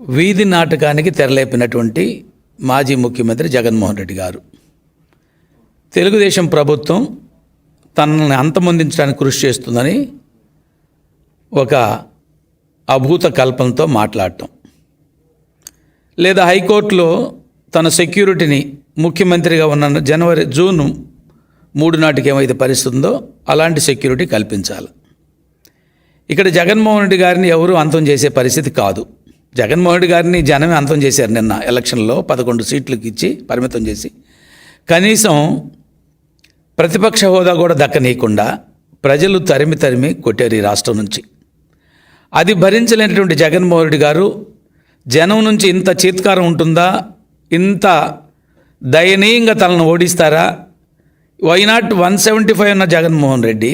వీధి నాటకానికి తెరలేపినటువంటి మాజీ ముఖ్యమంత్రి జగన్మోహన్ రెడ్డి గారు. తెలుగుదేశం ప్రభుత్వం తనని అంతమొందించడానికి కృషి చేస్తుందని ఒక అభూత కల్పనతో మాట్లాడటం. లేదా హైకోర్టులో తన సెక్యూరిటీని ముఖ్యమంత్రిగా ఉన్న జనవరి జూన్ మూడు నాటికి ఏమైతే పరిస్థితి ఉందో అలాంటి సెక్యూరిటీ కల్పించాలి. ఇక్కడ జగన్మోహన్ రెడ్డి గారిని ఎవరు అంతం చేసే పరిస్థితి కాదు. జగన్మోహన్ రెడ్డి గారిని జనమే అంతం చేశారు నిన్న ఎలక్షన్లో పదకొండు సీట్లకు ఇచ్చి పరిమితం చేసి. కనీసం ప్రతిపక్ష హోదా కూడా దక్కనీయకుండా ప్రజలు తరిమి తరిమి కొట్టారు ఈ రాష్ట్రం నుంచి. అది భరించలేనటువంటి జగన్మోహన్ రెడ్డి గారు జనం నుంచి ఇంత చీత్కారం ఉంటుందా? ఇంత దయనీయంగా తనను ఓడిస్తారా? Why not one seventy five ఉన్న జగన్మోహన్ రెడ్డి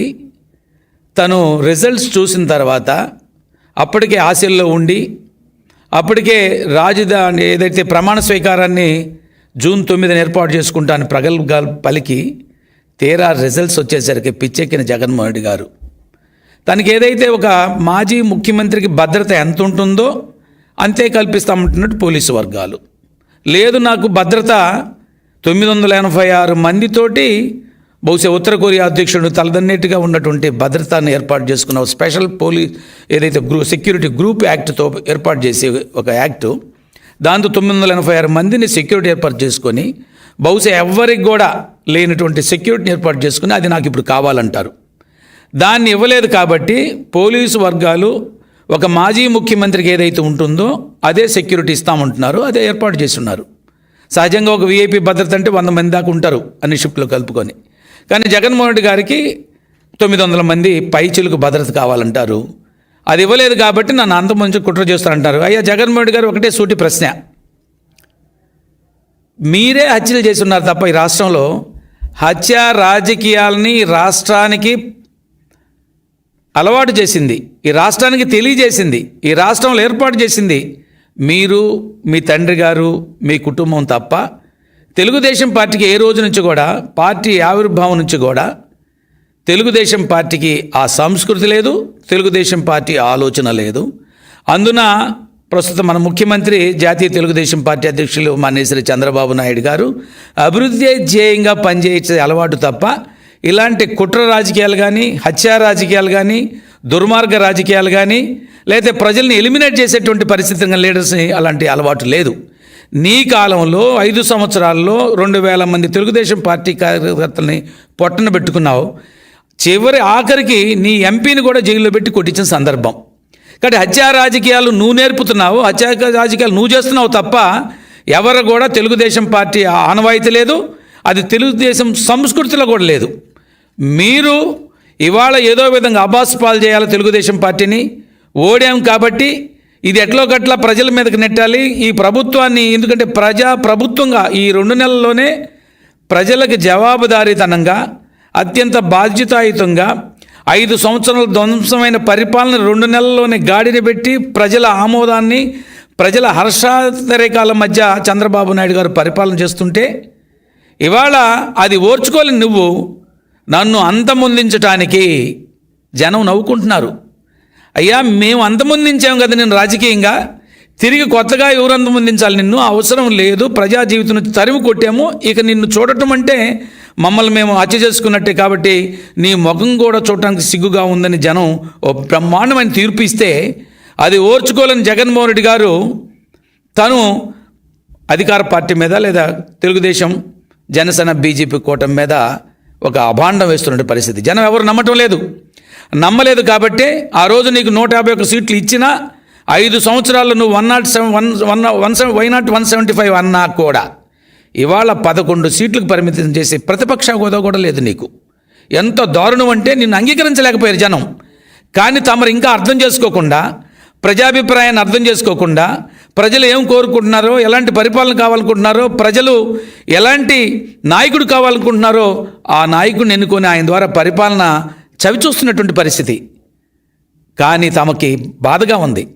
తను రిజల్ట్స్ చూసిన తర్వాత అప్పటికే ఆశల్లో ఉండి అప్పటికే రాజధాని ఏదైతే ప్రమాణ స్వీకారాన్ని జూన్ తొమ్మిదిని ఏర్పాటు చేసుకుంటాను ప్రగల్భ పలికి తీరా రిజల్ట్స్ వచ్చేసరికి పిచ్చెక్కిన జగన్మోహన్ రెడ్డి గారు. తనకి ఏదైతే ఒక మాజీ ముఖ్యమంత్రికి భద్రత ఎంత ఉంటుందో అంతే కల్పిస్తామంటున్నట్టు పోలీసు వర్గాలు. లేదు నాకు భద్రత తొమ్మిది వందల ఎనభై ఆరు మందితోటి బహుశా ఉత్తర కొరియా అధ్యక్షుడు తలదన్నేట్టుగా ఉన్నటువంటి భద్రతను ఏర్పాటు చేసుకున్న స్పెషల్ పోలీస్ ఏదైతే గ్రూ సెక్యూరిటీ గ్రూప్ యాక్ట్తో ఏర్పాటు చేసే ఒక యాక్టు. దాంతో తొమ్మిది వందల ఎనభై ఆరు మందిని సెక్యూరిటీ ఏర్పాటు చేసుకొని బహుశా ఎవ్వరికి కూడా లేనటువంటి సెక్యూరిటీని ఏర్పాటు చేసుకుని అది నాకు ఇప్పుడు కావాలంటారు. దాన్ని ఇవ్వలేదు కాబట్టి పోలీసు వర్గాలు ఒక మాజీ ముఖ్యమంత్రికి ఏదైతే ఉంటుందో అదే సెక్యూరిటీ ఇస్తామంటున్నారు అదే ఏర్పాటు చేస్తున్నారు. సహజంగా ఒక వీఐపీ భద్రత అంటే వంద మంది దాకా ఉంటారు అన్ని షిఫ్ట్లో కలుపుకొని. కానీ జగన్మోహన్ రెడ్డి గారికి తొమ్మిది వందల మంది పైచులకు భద్రత కావాలంటారు. అది ఇవ్వలేదు కాబట్టి నన్ను అంత మంచి కుట్ర చేస్తారంటారు. అయ్యా జగన్మోహన్ రెడ్డి గారు ఒకటే సూటి ప్రశ్న. మీరే హత్యలు చేసి ఉన్నారు తప్ప ఈ రాష్ట్రంలో హత్య రాజకీయాలని రాష్ట్రానికి అలవాటు చేసింది. ఈ రాష్ట్రానికి తెలియజేసింది. ఈ రాష్ట్రంలో ఏర్పాటు చేసింది. మీరు మీ తండ్రి గారు మీ కుటుంబం తప్ప తెలుగుదేశం పార్టీకి ఏ రోజు నుంచి కూడా పార్టీ ఆవిర్భావం నుంచి కూడా తెలుగుదేశం పార్టీకి ఆ సంస్కృతి లేదు తెలుగుదేశం పార్టీ ఆలోచన లేదు. అందున ప్రస్తుతం మన ముఖ్యమంత్రి జాతీయ తెలుగుదేశం పార్టీ అధ్యక్షులు మానేశ్వరి చంద్రబాబు నాయుడు గారు అభివృద్ధి ధ్యేయంగా పనిచేసే అలవాటు తప్ప ఇలాంటి కుట్ర రాజకీయాలు కానీ హత్యా రాజకీయాలు కానీ దుర్మార్గ రాజకీయాలు కానీ లేకపోతే ప్రజల్ని ఎలిమినేట్ చేసేటువంటి పరిస్థితి లీడర్స్ని అలాంటి అలవాటు లేదు. నీ కాలంలో ఐదు సంవత్సరాల్లో రెండు వేల మంది తెలుగుదేశం పార్టీ కార్యకర్తల్ని పొట్టన పెట్టుకున్నావు. చివరి ఆఖరికి నీ ఎంపీని కూడా జైల్లో పెట్టి కొట్టించిన సందర్భం. కాబట్టి హత్యా రాజకీయాలు నువ్వు నేర్పుతున్నావు హత్యా రాజకీయాలు నువ్వు చేస్తున్నావు తప్ప ఎవరు కూడా తెలుగుదేశం పార్టీ ఆనవాయితీ లేదు అది తెలుగుదేశం సంస్కృతిలో కూడా లేదు. మీరు ఇవాళ ఏదో విధంగా అబాస్ పాలు చేయాలి తెలుగుదేశం పార్టీని ఓడాం కాబట్టి ఇది ఎట్లో గట్లా ప్రజల మీదకి నెట్టాలి? ఈ ప్రభుత్వాన్ని ఎందుకంటే ప్రజా ప్రభుత్వంగా ఈ రెండు నెలల్లోనే ప్రజలకు జవాబుదారీతనంగా అత్యంత బాధ్యతాయుతంగా ఐదు సంవత్సరాల ధ్వంసమైన పరిపాలన రెండు నెలల్లోనే గాడిని పెట్టి ప్రజల ఆమోదాన్ని ప్రజల హర్షాతరేకాల మధ్య చంద్రబాబు నాయుడు గారు పరిపాలన చేస్తుంటే ఇవాళ అది ఓర్చుకోలేని నువ్వు నన్ను అంతమొందించటానికి జనం నవ్వుకుంటున్నారు. అయ్యా మేము అంతమొందించాం కదా నేను రాజకీయంగా. తిరిగి కొత్తగా ఎవరు అంతమొందించాలి నిన్ను? అవసరం లేదు. ప్రజా జీవితం తరిమి కొట్టాము. ఇక నిన్ను చూడటం అంటే మమ్మల్ని మేము హత్య చేసుకున్నట్టే కాబట్టి నీ ముఖం కూడా చూడటానికి సిగ్గుగా ఉందని జనం ఓ బ్రహ్మాండమైన తీర్పు ఇస్తే అది ఓర్చుకోలేని జగన్మోహన్ రెడ్డి గారు తను అధికార పార్టీ మీద లేదా తెలుగుదేశం జనసేన బీజేపీ కూటమి మీద ఒక అభాండం వేస్తున్న పరిస్థితి. జనం ఎవరు నమ్మటం లేదు. నమ్మలేదు కాబట్టి ఆ రోజు నీకు నూట యాభై ఒక్క సీట్లు ఇచ్చినా ఐదు సంవత్సరాల్లో నువ్వు one not seven one one one seven why not one seventy five అన్నా కూడా ఇవాళ పదకొండు సీట్లకు పరిమితం చేసి ప్రతిపక్ష హోదా కూడా లేదు నీకు. ఎంత దారుణం అంటే నిన్ను అంగీకరించలేకపోయారు జనం. కానీ తమరు ఇంకా అర్థం చేసుకోకుండా ప్రజాభిప్రాయాన్ని అర్థం చేసుకోకుండా ప్రజలు ఏం కోరుకుంటున్నారో ఎలాంటి పరిపాలన కావాలనుకుంటున్నారో ప్రజలు ఎలాంటి నాయకుడు కావాలనుకుంటున్నారో ఆ నాయకుడిని ఎన్నుకొని ఆయన ద్వారా పరిపాలన చవిచూస్తున్నటువంటి పరిస్థితి. కానీ తమకి బాధగా ఉంది.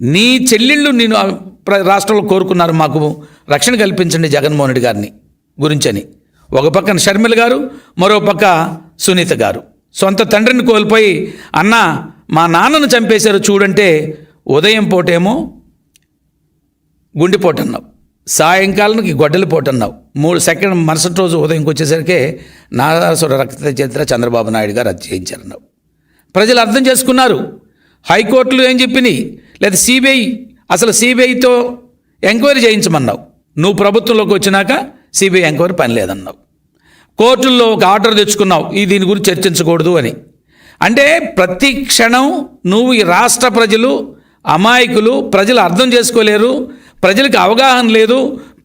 నీ చెల్లెళ్ళు నేను ప్ర- రాష్ట్రంలో కోరుకున్నారు. మాకు రక్షణ కల్పించండి జగన్మోహన్ రెడ్డి గారిని గురించని. ఒక పక్కన షర్మిల గారు మరో పక్క సునీత గారు. సొంత తండ్రిని కోల్పోయి అన్న మా నాన్నను చంపేశారు చూడంటే ఉదయం పూటేమో గుండిపోటన్నావు. సాయంకాలానికి గొడ్డలిపోటు అన్నావు. మూడు సెకండ్ మరుసటి రోజు ఉదయంకి వచ్చేసరికి నారాసుర రక్త చరిత్ర చంద్రబాబు నాయుడు గారు రద్దు చేయించారన్నావు. ప్రజలు అర్థం చేసుకున్నారు. హైకోర్టులు ఏం చెప్పినాయి? లేదా సిబిఐ అసలు సిబిఐతో ఎంక్వైరీ చేయించమన్నావు. నువ్వు ప్రభుత్వంలోకి వచ్చినాక సిబిఐ ఎంక్వైరీ పని లేదన్నావు. కోర్టుల్లో ఒక ఆర్డర్ తెచ్చుకున్నావు. ఈ దీని గురించి చర్చించకూడదు అని. అంటే ప్రతి క్షణం నువ్వు ఈ రాష్ట్ర ప్రజలు అమాయకులు ప్రజలు అర్థం చేసుకోలేరు. ప్రజలకు అవగాహన లేదు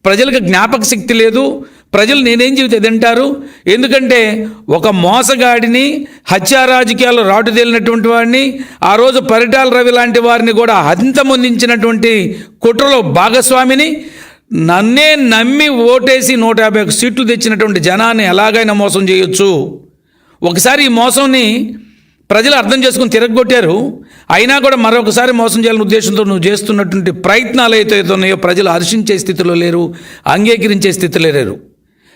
ప్రజలకు జ్ఞాపక శక్తి లేదు ప్రజలు నేనేం చెబితే తింటారు ఎందుకంటే ఒక మోసగాడిని హత్యా రాజకీయాల్లో రాటు తేలినటువంటి వాడిని ఆ రోజు పరిటాల రవి లాంటి వారిని కూడా హంతమొందించినటువంటి కుట్రలో భాగస్వామిని నన్నే నమ్మి ఓటేసి నూట యాభై ఒక సీట్లు తెచ్చినటువంటి జనాన్ని ఎలాగైనా మోసం చేయొచ్చు. ఒకసారి ఈ మోసంని ప్రజలు అర్థం చేసుకుని తిరగొట్టారు. అయినా కూడా మరొకసారి మోసం చేయాలనే ఉద్దేశంతో నువ్వు చేస్తున్నటువంటి ప్రయత్నాలు అయితే ఉన్నాయో ప్రజలు హర్షించే స్థితిలో లేరు అంగీకరించే స్థితిలో లేరు.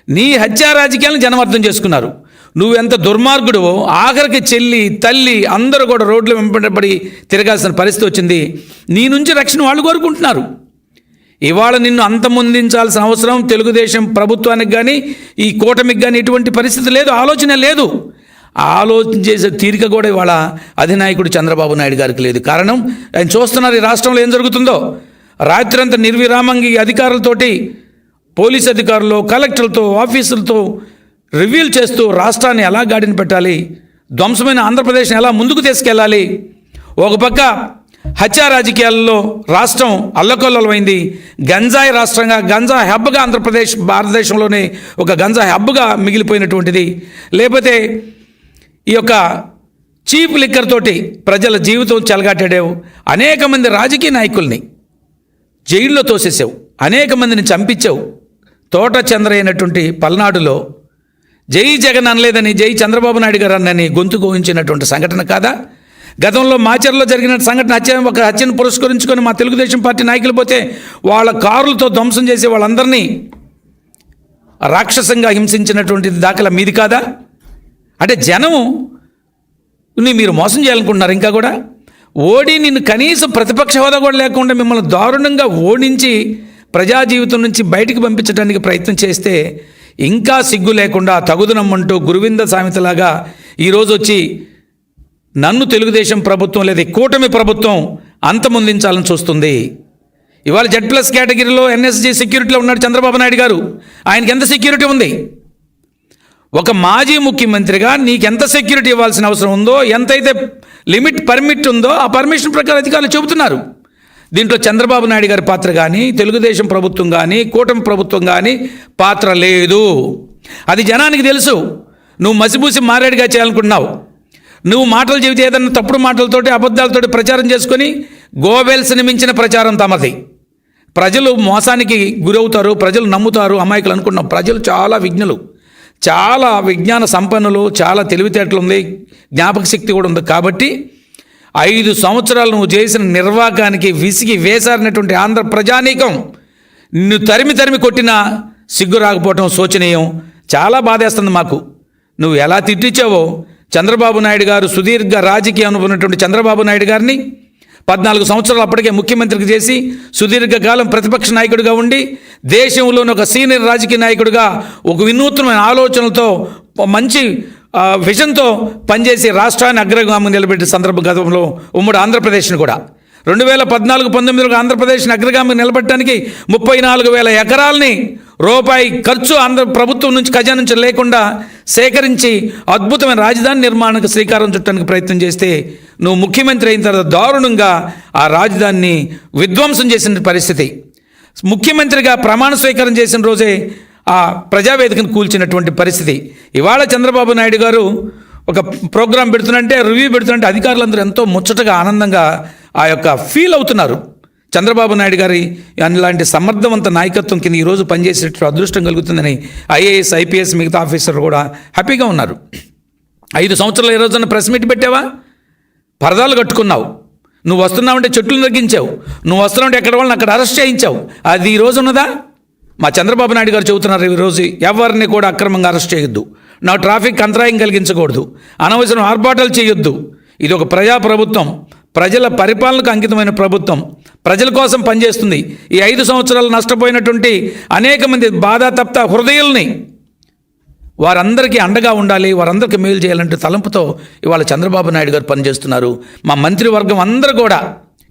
నీ హత్యా రాజకీయాలను జనం అర్థం చేసుకున్నారు. నువ్వెంత దుర్మార్గుడువో ఆఖరికి చెల్లి తల్లి అందరూ కూడా రోడ్లు వెంపడబడి తిరగాల్సిన పరిస్థితి వచ్చింది. నీ నుంచి రక్షణ వాళ్ళు కోరుకుంటున్నారు. ఇవాళ నిన్ను అంతమొందించాల్సిన అవసరం తెలుగుదేశం ప్రభుత్వానికి కానీ ఈ కూటమికి కానీ ఎటువంటి పరిస్థితి లేదు ఆలోచన లేదు. ఆలోచన చేసే తీరిక కూడా ఇవాళ అధినాయకుడు చంద్రబాబు నాయుడు గారికి లేదు. కారణం ఆయన చూస్తున్నారు ఈ రాష్ట్రంలో ఏం జరుగుతుందో. రాత్రంతా నిర్విరామంగా ఈ అధికారులతోటి పోలీస్ అధికారులు కలెక్టర్లతో ఆఫీసులతో రివ్యూలు చేస్తూ రాష్ట్రాన్ని ఎలా గాడిన పెట్టాలి ధ్వంసమైన ఆంధ్రప్రదేశ్ని ఎలా ముందుకు తీసుకెళ్ళాలి ఒక పక్క హత్యా రాజకీయాల్లో రాష్ట్రం అల్లకొల్లమైంది గంజాయి రాష్ట్రంగా గంజా హబ్గా ఆంధ్రప్రదేశ్ భారతదేశంలోనే ఒక గంజా హబ్గా మిగిలిపోయినటువంటిది. లేకపోతే ఈ యొక్క చీప్ లిక్కర్ తోటి ప్రజల జీవితం చెలగాటాడావు. అనేక మంది రాజకీయ నాయకుల్ని జైల్లో తోసేసావు. అనేక మందిని చంపించావు. తోట చంద్ర అయినటువంటి పల్నాడులో జై జగన్ అనలేదని జై చంద్రబాబు నాయుడు గారు అన్నని గొంతు గోహించినటువంటి సంఘటన కాదా? గతంలో మాచర్లో జరిగిన సంఘటన హత్య ఒక హత్యను పురస్కరించుకొని మా తెలుగుదేశం పార్టీ నాయకులు పోతే వాళ్ళ కారులతో ధ్వంసం చేసే వాళ్ళందరినీ రాక్షసంగా హింసించినటువంటి దాఖలా మీది కాదా? అంటే జనం మీరు మోసం చేయాలనుకుంటున్నారు ఇంకా కూడా? ఓడి నిన్ను కనీసం ప్రతిపక్ష హోదా కూడా లేకుండా మిమ్మల్ని దారుణంగా ఓడించి ప్రజా జీవితం నుంచి బయటికి పంపించడానికి ప్రయత్నం చేస్తే ఇంకా సిగ్గు లేకుండా తగుదనమ్మంటూ గురువింద సామెతలాగా ఈరోజు వచ్చి నన్ను తెలుగుదేశం ప్రభుత్వం లేదా కూటమి ప్రభుత్వం అంతమొందించాలని చూస్తుంది. ఇవాళ జెడ్ ప్లస్ కేటగిరీలో ఎన్ఎస్జీ సెక్యూరిటీలో ఉన్నాడు చంద్రబాబు నాయుడు గారు. ఆయనకి ఎంత సెక్యూరిటీ ఉంది? ఒక మాజీ ముఖ్యమంత్రిగా నీకెంత సెక్యూరిటీ ఇవ్వాల్సిన అవసరం ఉందో ఎంతైతే లిమిట్ పర్మిట్ ఉందో ఆ పర్మిషన్ ప్రకారం అధికారులు చెబుతున్నారు. దీంట్లో చంద్రబాబు నాయుడు గారి పాత్ర కానీ తెలుగుదేశం ప్రభుత్వం కానీ కూటమి ప్రభుత్వం కానీ పాత్ర లేదు. అది జనానికి తెలుసు. నువ్వు మసిబూసి మారేడుగా చేయాలనుకుంటున్నావు. నువ్వు మాటలు చెబితే ఏదన్నా తప్పుడు మాటలతోటి అబద్ధాలతోటి ప్రచారం చేసుకొని గోవెల్స్ని మించిన ప్రచారం తమది. ప్రజలు మోసానికి గురవుతారు ప్రజలు నమ్ముతారు అమాయకులు అనుకున్నాం ప్రజలు చాలా విజ్ఞులు చాలా విజ్ఞాన సంపన్నులు చాలా తెలివితేటలు ఉంది జ్ఞాపక శక్తి కూడా ఉంది. కాబట్టి ఐదు సంవత్సరాలు నువ్వు చేసిన నిర్వాకానికి విసిగి వేసారినటువంటి ఆంధ్ర ప్రజానీకం నిన్ను తరిమి తరిమి కొట్టినా సిగ్గు రాకపోవటం శోచనీయం. చాలా బాధేస్తుంది మాకు. నువ్వు ఎలా తిట్టించావో చంద్రబాబు నాయుడు గారు సుదీర్ఘ రాజకీయ అనుకున్నటువంటి చంద్రబాబు నాయుడు గారిని పద్నాలుగు సంవత్సరాలు అప్పటికే ముఖ్యమంత్రికి చేసి సుదీర్ఘకాలం ప్రతిపక్ష నాయకుడిగా ఉండి దేశంలోని ఒక సీనియర్ రాజకీయ నాయకుడిగా ఒక వినూత్నమైన ఆలోచనలతో మంచి విజన్తో పనిచేసి రాష్ట్రాన్ని అగ్రగామి నిలబెట్టిన సందర్భ గతంలో ఉమ్మడి ఆంధ్రప్రదేశ్ని కూడా. రెండు వేల పద్నాలుగు పంతొమ్మిదిలో ఆంధ్రప్రదేశ్ని అగ్రగామి నిలబెట్టడానికి ముప్పై నాలుగు వేల ఎకరాలని రూపాయి ఖర్చు ఆంధ్ర ప్రభుత్వం నుంచి ఖజానా నుంచి లేకుండా సేకరించి అద్భుతమైన రాజధాని నిర్మాణానికి శ్రీకారం చుట్టడానికి ప్రయత్నం చేస్తే నువ్వు ముఖ్యమంత్రి అయిన తర్వాత దారుణంగా ఆ రాజధానిని విధ్వంసం చేసిన పరిస్థితి. ముఖ్యమంత్రిగా ప్రమాణ స్వీకారం చేసిన రోజే ఆ ప్రజావేదికను కూల్చినటువంటి పరిస్థితి. ఇవాళ చంద్రబాబు నాయుడు గారు ఒక ప్రోగ్రాం పెడుతున్నంటే రివ్యూ పెడుతున్నంటే అధికారులందరూ ఎంతో ముచ్చటగా ఆనందంగా ఆ యొక్క ఫీల్ అవుతున్నారు. చంద్రబాబు నాయుడు గారి అలాంటి సమర్థవంత నాయకత్వం కింద ఈరోజు పనిచేసేటట్టు అదృష్టం కలుగుతుందని ఐఏఎస్ ఐపీఎస్ మిగతా ఆఫీసర్లు కూడా హ్యాపీగా ఉన్నారు. ఐదు సంవత్సరాలు ఈ రోజున ప్రెస్ మీట్ పెట్టావా? పరదాలు కట్టుకున్నావు. నువ్వు వస్తున్నావంటే చెట్లు తగ్గించావు నువ్వు వస్తున్నావంటే ఎక్కడ వాళ్ళని అక్కడ అరెస్ట్ చేయించావు. అది ఈ రోజు ఉన్నదా? మా చంద్రబాబు నాయుడు గారు చెబుతున్నారు ఈ రోజు ఎవరిని కూడా అక్రమంగా అరెస్ట్ చేయొద్దు. నా ట్రాఫిక్ అంతరాయం కలిగించకూడదు. అనవసరం ఆర్భాటాలు చేయొద్దు. ఇది ఒక ప్రజా ప్రభుత్వం ప్రజల పరిపాలనకు అంకితమైన ప్రభుత్వం ప్రజల కోసం పనిచేస్తుంది. ఈ ఐదు సంవత్సరాలు నష్టపోయినటువంటి అనేక మంది బాధాతప్త హృదయాల్ని వారందరికీ అండగా ఉండాలి వారందరికీ మేలు చేయాలంటే తలంపుతో ఇవాళ చంద్రబాబు నాయుడు గారు పనిచేస్తున్నారు. మా మంత్రివర్గం అందరూ కూడా.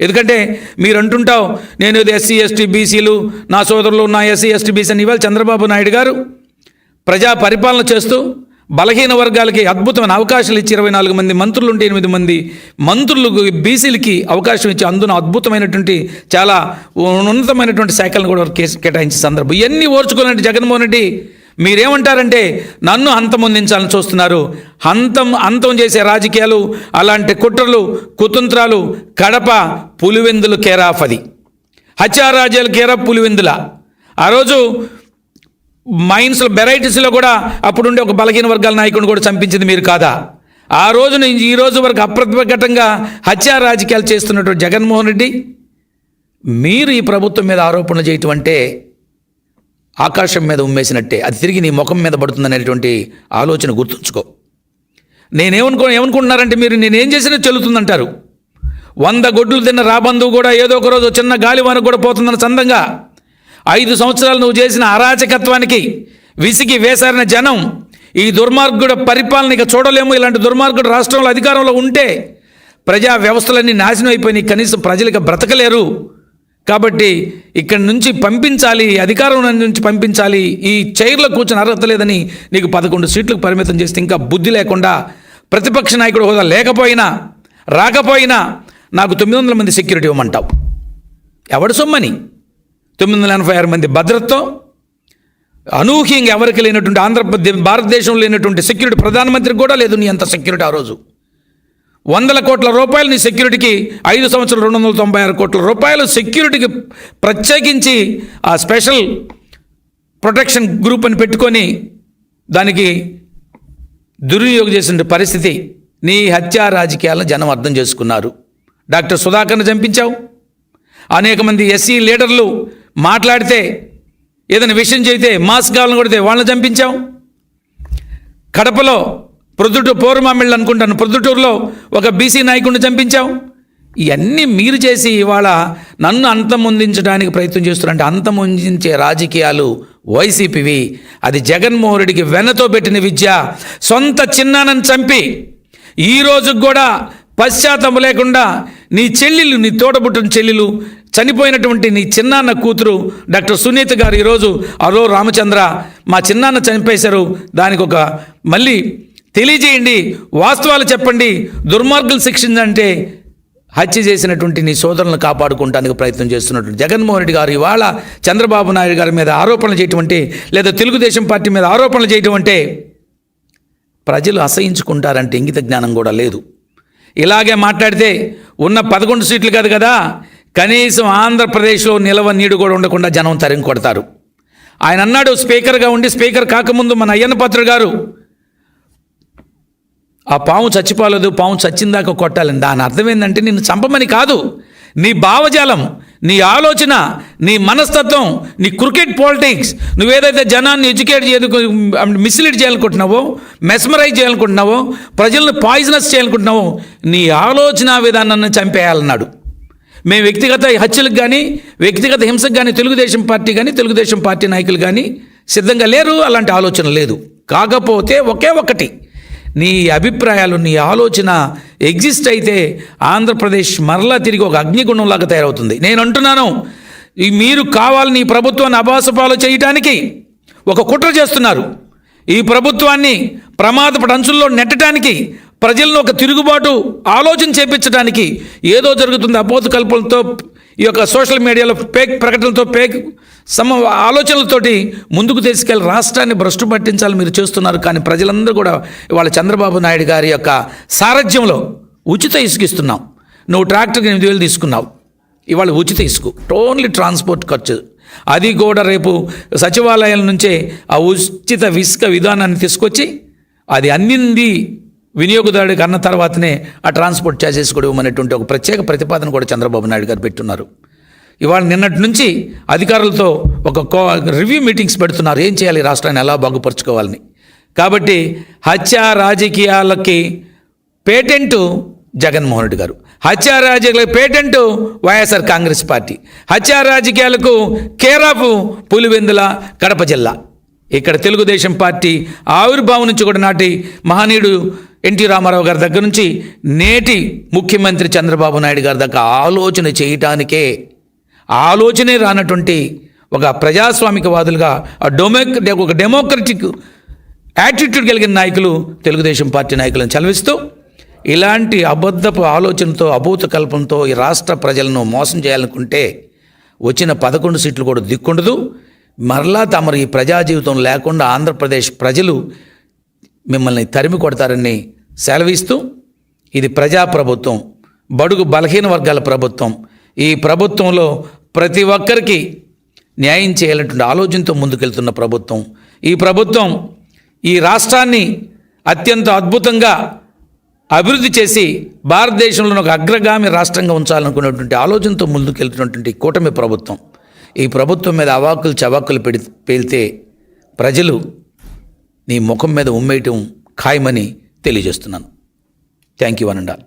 ఎందుకంటే మీరు అంటుంటావు నేను ఇది ఎస్సీ ఎస్టీ బీసీలు నా సోదరులు నా ఎస్సీ ఎస్టీ బీసీ అని ఇవాళ చంద్రబాబు నాయుడు గారు ప్రజా పరిపాలన చేస్తూ బలహీన వర్గాలకి అద్భుతమైన అవకాశాలు ఇచ్చి ఇరవై నాలుగు మంది మంత్రులు ఉంటే ఎనిమిది మంది మంత్రులు బీసీలకి అవకాశం ఇచ్చి అందున అద్భుతమైనటువంటి చాలా ఉన్నతమైనటువంటి శాఖలను కూడా కేటాయించిన కేటాయించే సందర్భం. ఇవన్నీ ఓర్చుకోవాలంటే జగన్మోహన్ రెడ్డి మీరేమంటారంటే నన్ను అంతమొందించాలని చూస్తున్నారు. హంతం అంతం చేసే రాజకీయాలు అలాంటి కుట్రలు కుతంత్రాలు కడప పులివెందులు కేరాఫ్ అది. హత్యారాజ్యాలు కేరాఫ్ పులివెందుల. ఆ రోజు మైన్స్లో వెరైటీస్లో కూడా అప్పుడుండే ఒక బలహీన వర్గాల నాయకుడిని కూడా చంపించింది మీరు కాదా? ఆ రోజు నుంచి ఈ రోజు వరకు అప్రతిఘటంగా హత్యా రాజకీయాలు చేస్తున్నటువంటి జగన్మోహన్ రెడ్డి మీరు ఈ ప్రభుత్వం మీద ఆరోపణలు చేయటం అంటే ఆకాశం మీద ఉమ్మేసినట్టే. అది తిరిగి నీ ముఖం మీద పడుతుందనేటువంటి ఆలోచన గుర్తుంచుకో. నేనేమనుకో ఏమనుకుంటున్నారంటే మీరు నేనేం చేసినా చెల్లుతుందంటారు. వంద గొడ్లు తిన్న రాబందు కూడా ఏదో ఒక రోజు చిన్న గాలివాన కూడా పోతుందన్న చందంగా ఐదు సంవత్సరాలు నువ్వు చేసిన అరాచకత్వానికి విసిగి వేసారిన జనం ఈ దుర్మార్గుడు పరిపాలన ఇక చూడలేము. ఇలాంటి దుర్మార్గుడు రాష్ట్రంలో అధికారంలో ఉంటే ప్రజా వ్యవస్థలన్నీ నాశనం అయిపోయినాయి. కనీసం ప్రజలకు బ్రతకలేరు. కాబట్టి ఇక్కడి నుంచి పంపించాలి అధికారం నుంచి పంపించాలి. ఈ చైర్లో కూర్చొని అర్హత లేదని నీకు పదకొండు సీట్లకు పరిమితం చేస్తే ఇంకా బుద్ధి లేకుండా ప్రతిపక్ష నాయకుడు హోదా లేకపోయినా రాకపోయినా నాకు తొమ్మిది వందల మంది సెక్యూరిటీ ఇవ్వమంటావు. ఎవడు సొమ్మని? తొమ్మిది వందల ఎనభై ఆరు మంది భద్రతతో అనూహ్యంగా ఎవరికి లేనటువంటి ఆంధ్రప్రదేశ్ భారతదేశంలో లేనటువంటి సెక్యూరిటీ ప్రధానమంత్రికి కూడా లేదు నీ అంత సెక్యూరిటీ ఆ రోజు. వందల కోట్ల రూపాయలు నీ సెక్యూరిటీకి ఐదు సంవత్సరాలు రెండు వందల తొంభై ఆరు కోట్ల రూపాయలు సెక్యూరిటీకి ప్రత్యేకించి ఆ స్పెషల్ ప్రొటెక్షన్ గ్రూప్ అని పెట్టుకొని దానికి దుర్వినియోగం చేసిన పరిస్థితి నీ హత్యా రాజకీయాలను జనం అర్థం చేసుకున్నారు. డాక్టర్ సుధాకర్ని చంపించావు. అనేక మంది ఎస్సీ లీడర్లు మాట్లాడితే ఏదైనా విషయం చేయితే మాస్క్ కావాలని కొడితే వాళ్ళని చంపించాం. కడపలో ప్రొద్దుటూరు పౌరమామిళ్ళు అనుకుంటాను. ప్రొద్దుటూరులో ఒక బీసీ నాయకుడిని చంపించాం. ఇవన్నీ మీరు చేసి ఇవాళ నన్ను అంతమొందించడానికి ప్రయత్నం చేస్తున్నారంటే అంతమొందించే రాజకీయాలు వైసీపీవి. అది జగన్మోహన్ రెడ్డికి వెనతో పెట్టిన విద్య. సొంత చిన్నానని చంపి ఈ కూడా పశ్చాత్తాపం లేకుండా నీ చెల్లెలు నీ తోటబుట్టిన చెల్లెలు చనిపోయినటువంటి నీ చిన్నాన్న కూతురు డాక్టర్ సునీత గారు ఈరోజు అరో రామచంద్ర మా చిన్నాన్న చనిపేశారు దానికి ఒక మళ్ళీ తెలియజేయండి. వాస్తవాలు చెప్పండి. దుర్మార్గులు శిక్షించంటే హత్య చేసినటువంటి నీ సోదరులను కాపాడుకోవడానికి ప్రయత్నం చేస్తున్నటువంటి జగన్మోహన్ రెడ్డి గారు ఇవాళ చంద్రబాబు నాయుడు గారి మీద ఆరోపణలు చేయటం అంటే లేదా తెలుగుదేశం పార్టీ మీద ఆరోపణలు చేయటం అంటే ప్రజలు అసహించుకుంటారంటే ఇంగిత జ్ఞానం కూడా లేదు. ఇలాగే మాట్లాడితే ఉన్న పదకొండు సీట్లు కాదు కదా? కనీసం ఆంధ్రప్రదేశ్లో నిలవ నీడు కూడా ఉండకుండా జనం తరిం కొడతారు. ఆయన అన్నాడు స్పీకర్గా ఉండి స్పీకర్ కాకముందు మన అయ్యన్న పాత్ర గారు ఆ పాము చచ్చిపోలేదు పాము చచ్చిందాక కొట్టాలని దాని అర్థం ఏంటంటే నిన్ను చంపమని కాదు. నీ భావజాలం నీ ఆలోచన నీ మనస్తత్వం నీ క్రికెట్ పాలిటిక్స్ నువ్వేదైతే జనాన్ని ఎడ్యుకేట్ చేయకు మిస్లీడ్ చేయాలనుకుంటున్నావో మెస్మరైజ్ చేయాలనుకుంటున్నావో ప్రజలను పాయిజనస్ చేయాలనుకుంటున్నావో నీ ఆలోచన విధానాన్ని చంపేయాలన్నాడు. మేము వ్యక్తిగత హత్యలకు కానీ వ్యక్తిగత హింసకు కానీ తెలుగుదేశం పార్టీ కానీ తెలుగుదేశం పార్టీ నాయకులు కానీ సిద్ధంగా లేరు అలాంటి ఆలోచన లేదు. కాకపోతే ఒకే ఒకటి నీ అభిప్రాయాలు నీ ఆలోచన ఎగ్జిస్ట్ అయితే ఆంధ్రప్రదేశ్ మరలా తిరిగి ఒక అగ్నిగుణంలాగా తయారవుతుంది. నేను అంటున్నాను మీరు కావాలని ఈ ప్రభుత్వాన్ని అభాసపాలు చేయటానికి ఒక కుట్ర చేస్తున్నారు. ఈ ప్రభుత్వాన్ని ప్రమాదపడ అంచుల్లో నెట్టడానికి ప్రజలను ఒక తిరుగుబాటు ఆలోచన చేపించడానికి ఏదో జరుగుతుంది. అపోత కల్పనలతో ఈ యొక్క సోషల్ మీడియాలో పేక్ ప్రకటనలతో పేక్ సమ ఆలోచనలతోటి ముందుకు తీసుకెళ్ళి రాష్ట్రాన్ని భ్రష్టు పట్టించాలని మీరు చేస్తున్నారు. కానీ ప్రజలందరూ కూడా ఇవాళ చంద్రబాబు నాయుడు గారి యొక్క సారథ్యంలో ఉచిత ఇసుక ఇస్తున్నాం. నువ్వు ట్రాక్టర్కి ఎనిమిది వేలు తీసుకున్నావు. ఇవాళ ఉచిత ఇసుకు. ఓన్లీ ట్రాన్స్పోర్ట్ ఖర్చు. అది కూడా రేపు సచివాలయాల నుంచే ఆ ఉచిత ఇసుక విధానాన్ని తీసుకొచ్చి అది అందింది వినియోగదారుడికి అన్న తర్వాతనే ఆ ట్రాన్స్పోర్ట్ ఛార్జెస్ కూడా ఇవ్వమనేటువంటి ఒక ప్రత్యేక ప్రతిపాదన కూడా చంద్రబాబు నాయుడు గారు పెట్టున్నారు ఇవాళ నిన్నటి నుంచి అధికారులతో ఒక కో రివ్యూ మీటింగ్స్ పెడుతున్నారు. ఏం చేయాలి? రాష్ట్రాన్ని ఎలా బాగుపరుచుకోవాలని. కాబట్టి హత్య రాజకీయాలకి పేటెంట్ జగన్మోహన్ రెడ్డి గారు. హత్యా రాజకీయాలకు పేటెంటు వైఎస్ఆర్ కాంగ్రెస్ పార్టీ. హత్యా రాజకీయాలకు కేరాపు పులివెందుల కడప జిల్లా. ఇక్కడ తెలుగుదేశం పార్టీ ఆవిర్భావం నుంచి కూడా నాటి మహనీయుడు ఎన్టీ రామారావు గారి దగ్గర నుంచి నేటి ముఖ్యమంత్రి చంద్రబాబు నాయుడు గారి దగ్గర ఆలోచన చేయటానికే ఆలోచనే రానటువంటి ఒక ప్రజాస్వామికవాదులుగా ఆ డొమెక్ ఒక డెమోక్రటిక్ యాటిట్యూడ్ కలిగిన నాయకులు తెలుగుదేశం పార్టీ నాయకులను చలవిస్తూ ఇలాంటి అబద్ధపు ఆలోచనతో అభూత కల్పంతో ఈ రాష్ట్ర ప్రజలను మోసం చేయాలనుకుంటే వచ్చిన పదకొండు సీట్లు కూడా దిక్కుండదు. మరలా తమరు ఈ ప్రజా జీవితం లేకుండా ఆంధ్రప్రదేశ్ ప్రజలు మిమ్మల్ని తరిమి కొడతారని సెలవిస్తూ ఇది ప్రజాప్రభుత్వం బడుగు బలహీన వర్గాల ప్రభుత్వం. ఈ ప్రభుత్వంలో ప్రతి ఒక్కరికి న్యాయం చేయాలటువంటి ఆలోచనతో ముందుకెళ్తున్న ప్రభుత్వం. ఈ ప్రభుత్వం ఈ రాష్ట్రాన్ని అత్యంత అద్భుతంగా అభివృద్ధి చేసి భారతదేశంలో ఒక అగ్రగామి రాష్ట్రంగా ఉంచాలనుకున్నటువంటి ఆలోచనతో ముందుకెళ్తున్నటువంటి కూటమి ప్రభుత్వం. ఈ ప్రభుత్వం మీద అవాకులు చవాకులు పెడి పేలితే ప్రజలు నీ ముఖం మీద ఉమ్మేయటం ఖాయమని తెలియజేస్తున్నాను. Thank you అనండాల్